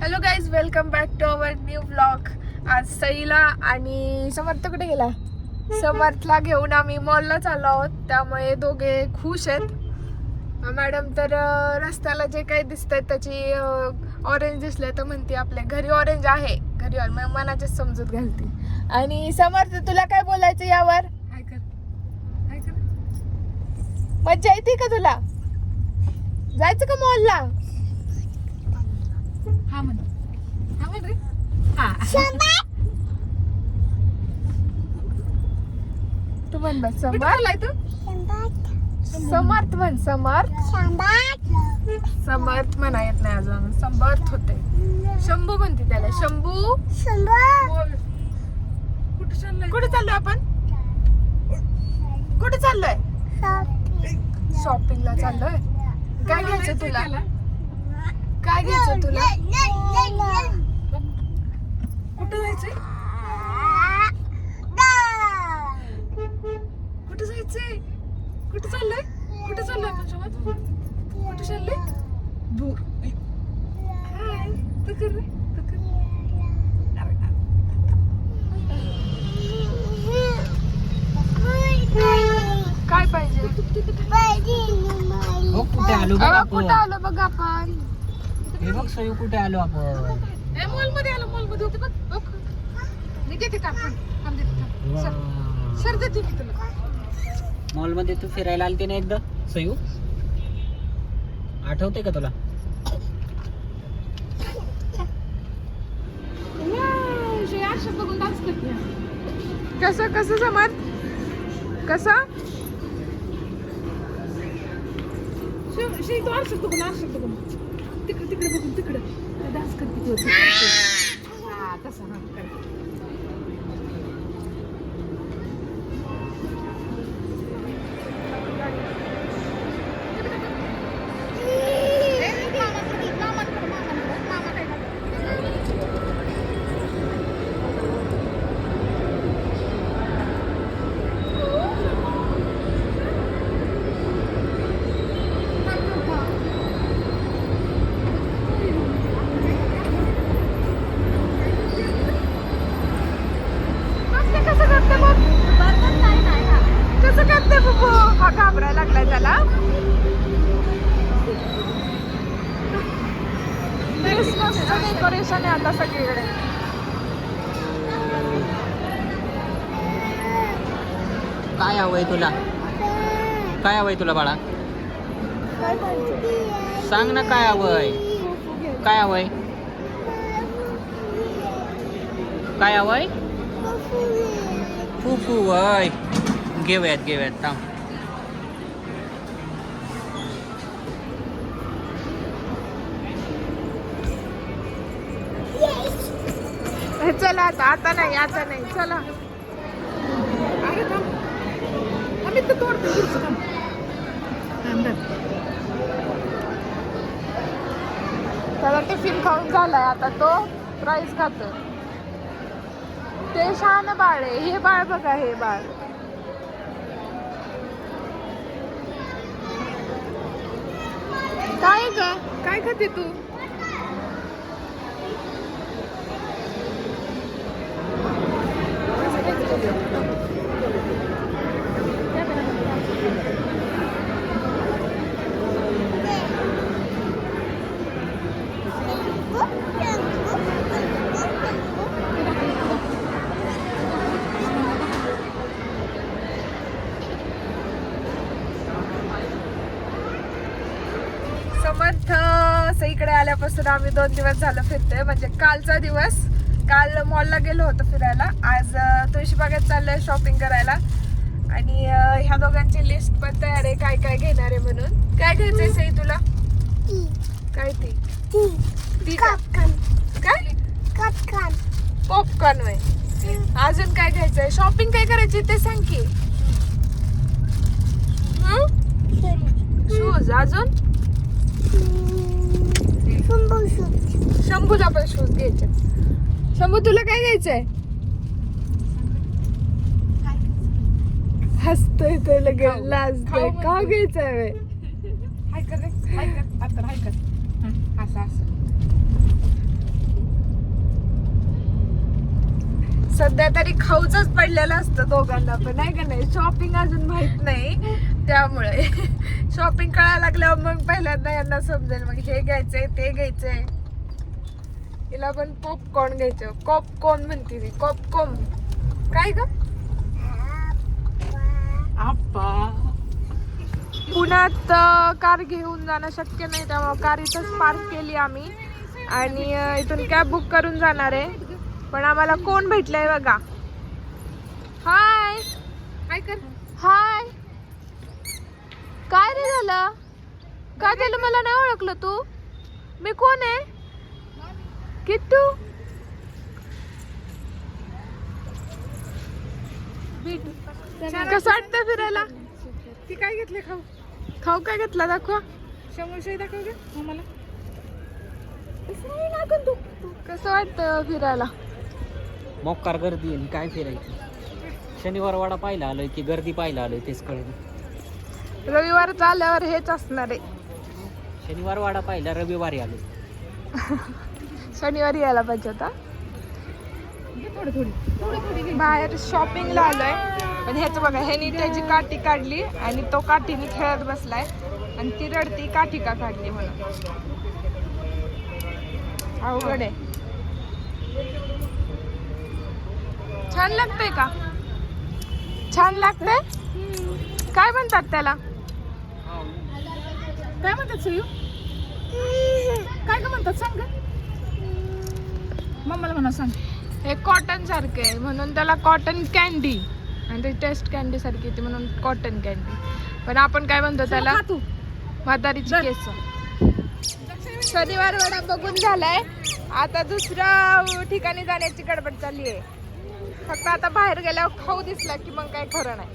Hello guys welcome back to our new blog आज सईला आणि समर्थ कुठे गेला? समर्थला घेऊन आम्ही मॉलला चाललो आहोत. त्यामुळे दोघे खुश आहेत. मॅडम तर रस्त्याला जे काही दिसतंय त्याची ऑरेंज दिसले तर म्हणते आपल्या घरी ऑरेंज आहे. घरी ऑरेंज मनाचीच समजूत घालते. आणि समर्थ तुला काय बोलायचं यावर? मज्जा येते का तुला? जायचं का मॉलला हा म्हण. हा म्हण रे. हा. तू म्हण बस तू? समर्थ. म्हण समर्थ? समर्थ म्हणा येत नाही अजून. समर्थ होते शंभू म्हणते त्याला. शंभू. कुठं चाललाय? कुठे चाललोय आपण? कुठे चाललोय? शॉपिंगला चाललोय. काय घ्यायचं तुला? काय घ्यायचं तुला? कुठं जायचंय? कुठं जायचंय? कुठं चाललंय? कुठं चाललोय आपण सोबत कुठं चाललंय? दूर. हाय तू कर रे. तू कर. काय पाहिजे? हो कुठे आलो बघ अहो, कुठं आपण आलो बघ आपण? हे बघ सयू कुठे आलो आपण? मॉलमध्ये आलो मॉलमध्ये होते बघ बघ. मी देते सर सर देते मी तुला. मॉलमध्ये तू फिरायला आलते ना एकदा सयू आठवते का तुला? वाव, शे आरशात बघून डान्स करते. कसं कसं समर्थ कसं? शे शे तू आरशात बघून आरशात बघून. तिकडे तिकडे बघून तिकडे. डान्स करते. हा. तसा हा क्रिसमसचं डेकोरेशन आहे आता सगळीकडे. काय हवंय तुला? काय हवंय तुला बाळा? सांग ना काय हवंय काय हवंय काय हवंय फुफू वय. घेऊयात घेऊयात थांब. चला आता आता नाही आता नाही चला. अरे थांब. आम्ही तर तोडतो त्याला टिफिन खाऊन झालाय आता तो प्राईस खातो ते छान बाळ आहे हे बाळ बघा हे बाळ. काय ग? काय खाते तू? इकडे आल्यापासून आम्ही दोन दिवस झालं फिरतोय. म्हणजे कालचा दिवस काल मॉलला गेलो होतो फिरायला. आज तुळशीबागेत चाललोय शॉपिंग करायला. आणि ह्या दोघांची लिस्ट पण तयार आहे काय काय घेणार आहे म्हणून. काय घ्यायचंय सई तुला? काय ती? ती का? काय? पॉपकॉर्न वय अजून काय घ्यायचंय? शॉपिंग काय करायची ते सांग की. शूज अजून? शंभूला पण शूज घ्यायचे. शंभू तुला काय घ्यायचंय? हसतोय तो लगे खाऊ. लाजतोय. का. घ्यायचंय हाय कर रे. हाय कर. आता हाय कर. हं, असं असं. सध्या तरी खाऊचंच पडलेलं असतं दोघांना पण नाही का नाही? शॉपिंग अजून माहीत नाही. त्यामुळे शॉपिंग कळायला लागल्यावर मग पहिल्यांदा यांना समजेल मग हे घ्यायचंय ते घ्यायचंय. हिला पण पॉपकॉर्न घ्यायचं. कॉपकॉर्न म्हणते ती कॉपकॉर्न काय ग? आप्पा. पुण्यात कार घेऊन जाणं शक्य नाही त्यामुळे कार इथंच पार्क केली आम्ही. आणि इथून कॅब बुक करून जाणार आहे. पण आम्हाला कोण भेटलंय बघा. हाय. काय कर. हाय. काय रे झालं? काय झालं? मला नाही ओळखलं तू. मी कोण आहे? किट्टू. कसं वाटतं फिरायला? ती काय घेतले खाऊ? खाऊ काय घेतला? दाखवा. समोसा दाखव मला कसं वाटतं फिरायला? मोकार गर्दी आणि काय फिरायचं? शनिवार वाडा पाहिला आलोय की गर्दी पाहिला आलोय तेच कळलं. रविवार आल्यावर हेच असणार आहे. शनिवार वाडा पाहिला रविवारी आलोय. शनिवारी यायला पाहिजे होता. बाहेर शॉपिंगला आलोय. पण ह्याचं बघा ह्यानी त्याची काठी काढली आणि तो काठीने खेळत बसलाय. आणि ती रडती काठी का काढली म्हणून. अवघड आहे. छान लागतंय का? छान लागतंय? काय म्हणतात त्याला? काय म्हणतात सयू? काय का म्हणतात सांग मम्माला म्हणा सांग. हे कॉटन सारखे आहे. म्हणून त्याला कॉटन कॅन्डी आणि ते टेस्ट कॅन्डी सारखी येते म्हणून कॉटन कॅन्डी पण आपण काय म्हणतो त्याला? म्हातारीची केस. शनिवार वडा बघून झालाय. आता दुसऱ्या ठिकाणी जाण्याची गडबड चालली आहे. फक्त आता बाहेर गेल्यावर खाऊ दिसला की मग काय खरं नाही.